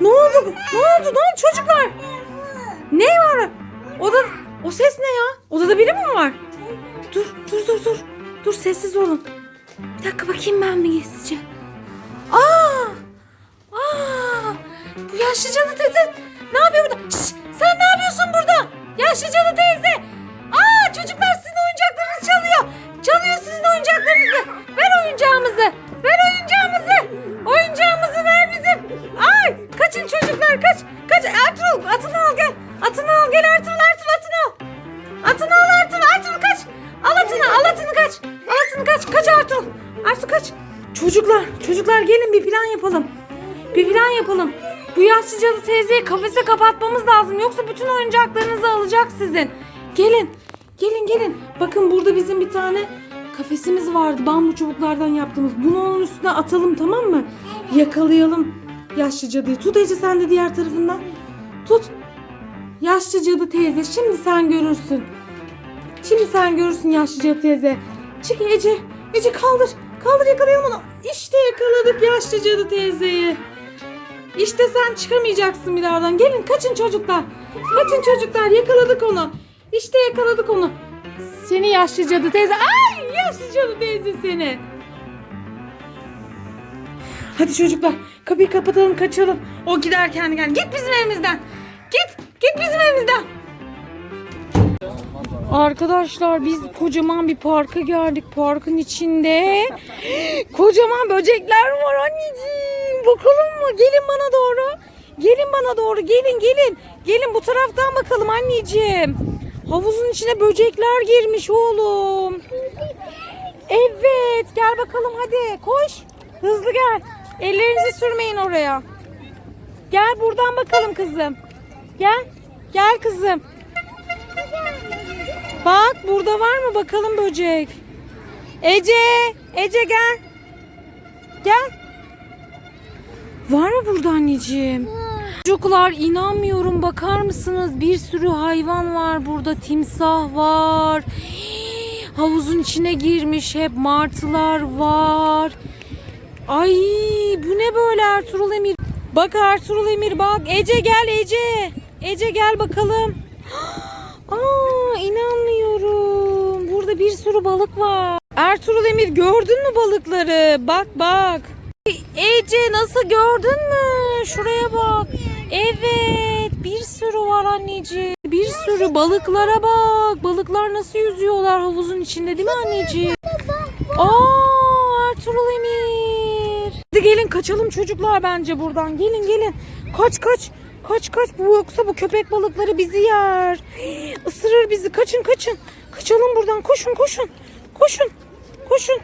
Ne oldu? Ne oldu? Ne oldu çocuklar? Ne var? Oda, o ses ne ya? Odada biri mi var? Dur, dur, dur, dur. Dur sessiz olun. Bir dakika bakayım ben bir gizlice. Aa! Aa! Bu yaşlı cadı teyze ne yapıyor burada? Şşş, sen ne yapıyorsun burada? Yaşlı cadı teyze. Aa çocuklar kaç. Kaç Ertuğrul atını al gel. Atını al gel Ertuğrul Ertuğrul atını al. Atını al Ertuğrul Ertuğrul kaç. Al atını al atını kaç. Al atını kaç. Kaç Ertuğrul. Ertuğrul kaç. Çocuklar çocuklar gelin bir plan yapalım. Bir plan yapalım. Bu yaşlı cadı teyzeyi kafese kapatmamız lazım. Yoksa bütün oyuncaklarınızı alacak sizin. Gelin. Gelin gelin. Bakın burada bizim bir tane kafesimiz vardı. Bambu çubuklardan yaptığımız. Bunu onun üstüne atalım tamam mı? Yakalayalım yaşlı cadıyı. Tut Ece sen de diğer tarafından. Tut. Yaşlı cadı teyze şimdi sen görürsün. Şimdi sen görürsün yaşlı cadı teyze. Çık Ece. Ece kaldır. Kaldır yakalayalım onu. İşte yakaladık yaşlı cadı teyzeyi. İşte sen çıkamayacaksın bir oradan. Gelin kaçın çocuklar. Kaçın çocuklar yakaladık onu. İşte yakaladık onu. Seni yaşlı cadı teyze. Ay yaşlı cadı teyze seni. Hadi çocuklar kapıyı kapatalım kaçalım. O gider kendi kendine. Git bizim evimizden. Git. Git bizim evimizden. Arkadaşlar biz kocaman bir parka geldik. Parkın içinde kocaman böcekler var anneciğim. Bakalım mı? Gelin bana doğru. Gelin bana doğru. Gelin gelin. Gelin bu taraftan bakalım anneciğim. Havuzun içine böcekler girmiş oğlum. Evet gel bakalım hadi koş. Hızlı gel. Ellerinizi sürmeyin oraya. Gel buradan bakalım kızım. Gel. Gel kızım. Bak burada var mı bakalım böcek. Ece, Ece gel. Gel. Var mı burada anneciğim? Çocuklar inanmıyorum bakar mısınız? Bir sürü hayvan var burada. Timsah var. Havuzun içine girmiş hep martılar var. Ay bu ne böyle Ertuğrul Emir? Bak Ertuğrul Emir bak. Ece gel Ece. Ece gel bakalım. Aa inanmıyorum. Burada bir sürü balık var. Ertuğrul Emir gördün mü balıkları? Bak bak. Ece nasıl gördün mü? Şuraya bak. Evet bir sürü var anneciğim. Bir sürü balıklara bak. Balıklar nasıl yüzüyorlar havuzun içinde değil mi anneciğim? Aa Ertuğrul Emir. Hadi gelin kaçalım çocuklar bence buradan. Gelin gelin. Kaç kaç. Kaç kaç bu yoksa bu köpek balıkları bizi yer. Isırır bizi. Kaçın kaçın. Kaçalım buradan. Koşun koşun. Koşun. Koşun.